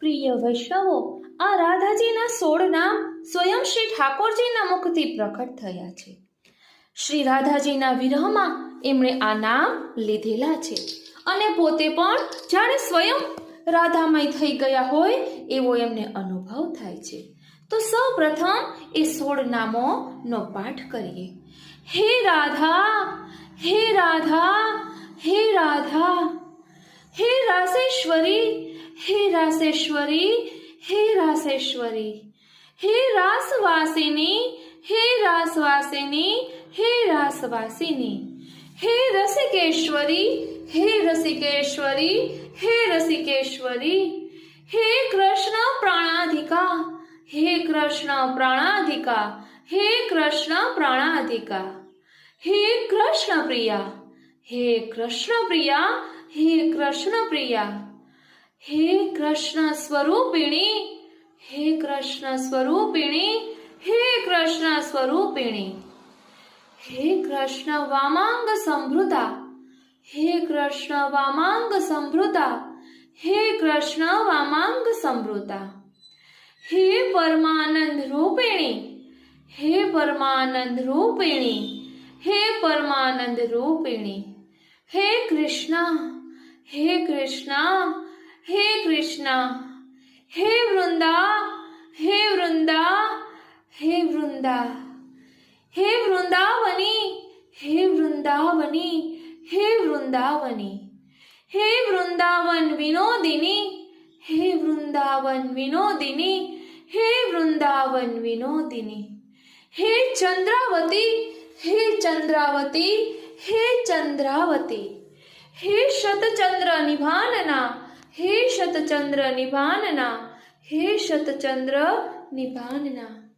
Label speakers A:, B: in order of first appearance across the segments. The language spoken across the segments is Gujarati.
A: પ્રિય વૈષ્ણવો, આ રાધાજીના સોળ નામ સ્વયં શ્રી ઠાકોરજીના મુખથી પ્રકટ થયા છે. શ્રી રાધાજીના વિરહમાં એમણે આ નામ લીધેલા છે અને પોતે પણ જાણે સ્વયં રાધામય થઈ ગયા હોય એવો એમને અનુભવ થાય છે. તો સૌ પ્રથમ એ સોળ નામોનો પાઠ કરીએ. હે રાધા હે રાધા હે રાધા, હે રાસેશ્વરી હે રાસેશ્વરી હે રાસેશ્વરી હે રાસવાસિની હે રાસવાસિની હે રાસવાસિની હે રસિકેશ્વરી હે રસિકેશ્વરી હે રસિકેશ્વરી હે કૃષ્ણ પ્રાણાધિકા હે કૃષ્ણ પ્રાણાધિકા હે કૃષ્ણ પ્રાણાધિકા હે કૃષ્ણ પ્રિયા હે કૃષ્ણ પ્રિયા હે કૃષ્ણ પ્રિયા હે કૃષ્ણ સ્વરૂપિણી, હે કૃષ્ણ સ્વરૂપિણી, હે કૃષ્ણ સ્વરૂપિણી. હે કૃષ્ણ વામાંગ સંભૃતા, હે કૃષ્ણ વામાંગ સંભૃતા, હે કૃષ્ણ વામાંગ સંભૃતા. હે પરમાનંદ રૂપિણી, હે પરમાનંદ રૂપિણી, હે પરમાનંદ રૂપિણી. હે કૃષ્ણ. હે કૃષ્ણ, હે વૃંદા હે વૃંદા હે વૃંદા, હે વૃંદાવની હે વૃંદાવની હે વૃંદાવની, હે વૃંદાવન વિનોદિની, હે વૃંદાવન વિનોદિની, હે વૃંદાવન વિનોદિની, હે ચંદ્રાવતી હે ચંદ્રાવતી હે ચંદ્રાવતી, હે શતચંદ્ર નિભાનના હે શતચંદ્ર નિભાનના, હે શતચંદ્ર નિભાનના.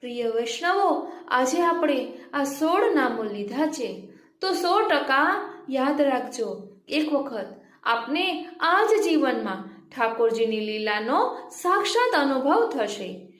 A: પ્રિય વૈષ્ણવો, આજે આપણે આ સોળ નામો લીધા છે. તો સો ટકા યાદ રાખજો. એક વખત આપને આ જ જીવનમાં ઠાકોરજીની લીલાનો સાક્ષાત અનુભવ થશે.